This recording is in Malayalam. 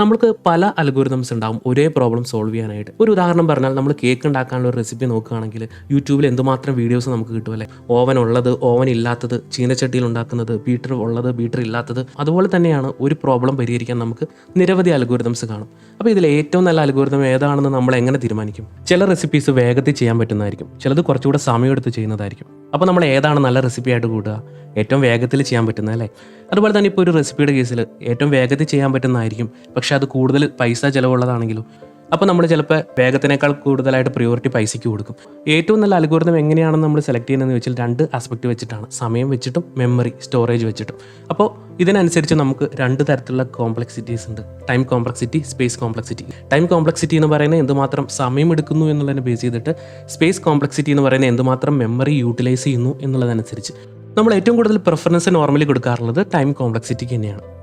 നമുക്ക് പല അൽഗോരിതംസ് ഉണ്ടാവും. ഒരേ പ്രോബ്ലം സോൾവ് ചെയ്യാനായിട്ട്. ഒരു ഉദാഹരണം പറഞ്ഞാൽ നമ്മൾ കേക്ക് ഉണ്ടാക്കാനുള്ള ഒരു റെസിപ്പി നോക്കുകയാണെങ്കിൽ യൂട്യൂബിൽ എന്തുമാത്രം വീഡിയോസ് നമുക്ക് കിട്ടുമല്ലേ ഓവൻ ഉള്ളത് ഓവൻ ഇല്ലാത്തത് ചീനച്ചട്ടിയിൽ ഉണ്ടാക്കുന്നത് ബീറ്റർ ഉള്ളത് ബീറ്റർ ഇല്ലാത്തത്. അതുപോലെ തന്നെയാണ് ഒരു പ്രോബ്ലം പരിഹരിക്കാൻ നമുക്ക് നിരവധി അൽഗോരിതംസ് കാണും. അപ്പോൾ ഇതിൽ ഏറ്റവും നല്ല അൽഗോരിതം ഏതാണെന്ന് നമ്മൾ എങ്ങനെ തീരുമാനിക്കും? ചില റെസിപ്പീസ് വേഗത്തിൽ ചെയ്യാൻ പറ്റുന്നതായിരിക്കും. ചിലത് കുറച്ചുകൂടെ സമയമെടുത്ത് ചെയ്യുന്നതായിരിക്കും. അപ്പോൾ നമ്മൾ ഏതാണ് നല്ല റെസിപ്പി ആയിട്ട് കൂട്ടുക? ഏറ്റവും വേഗത്തിൽ ചെയ്യാൻ പറ്റുന്നത് അല്ലേ? അതുപോലെ തന്നെ ഇപ്പോൾ ഒരു റെസിപ്പിയുടെ കേസിൽ ഏറ്റവും വേഗത്തിൽ ചെയ്യാൻ പറ്റുന്നതായിരിക്കും. പക്ഷേ അത് കൂടുതൽ പൈസ ചിലവുള്ളതാണെങ്കിലും അപ്പോൾ നമ്മൾ ചിലപ്പോൾ വേഗത്തിനേക്കാൾ കൂടുതലായിട്ട് പ്രിയോറിറ്റി പൈസയ്ക്ക് കൊടുക്കും. ഏറ്റവും നല്ല അൽഗോരിതം എങ്ങനെയാണെന്ന് നമ്മൾ സെലക്ട് ചെയ്യുന്നതെന്ന് വെച്ചാൽ രണ്ട് ആസ്പെക്ട് വെച്ചിട്ടാണ്. സമയം വെച്ചിട്ടും മെമ്മറി സ്റ്റോറേജ് വെച്ചിട്ടും. അപ്പോൾ ഇതിനനുസരിച്ച് നമുക്ക് രണ്ട് തരത്തിലുള്ള കോംപ്ലക്സിറ്റീസ് ഉണ്ട്. Time complexity space complexity time complexity എന്ന് പറയുന്നത് എന്തുമാത്രം സമയം എടുക്കുന്നു എന്നുള്ളതിനെ ബേസ് ചെയ്തിട്ട് സ്പേസ് കോംപ്ലക്സിറ്റി എന്ന് പറയുന്നത് എന്തുമാത്രം മെമ്മറി യൂട്ടിലൈസ് ചെയ്യുന്നു എന്നുള്ളതനുസരിച്ച്. നമ്മൾ ഏറ്റവും കൂടുതൽ പ്രിഫറൻസ് നോർമലി കൊടുക്കാറുള്ളത് ടൈം കോംപ്ലക്സിറ്റിക്ക് തന്നെയാണ്.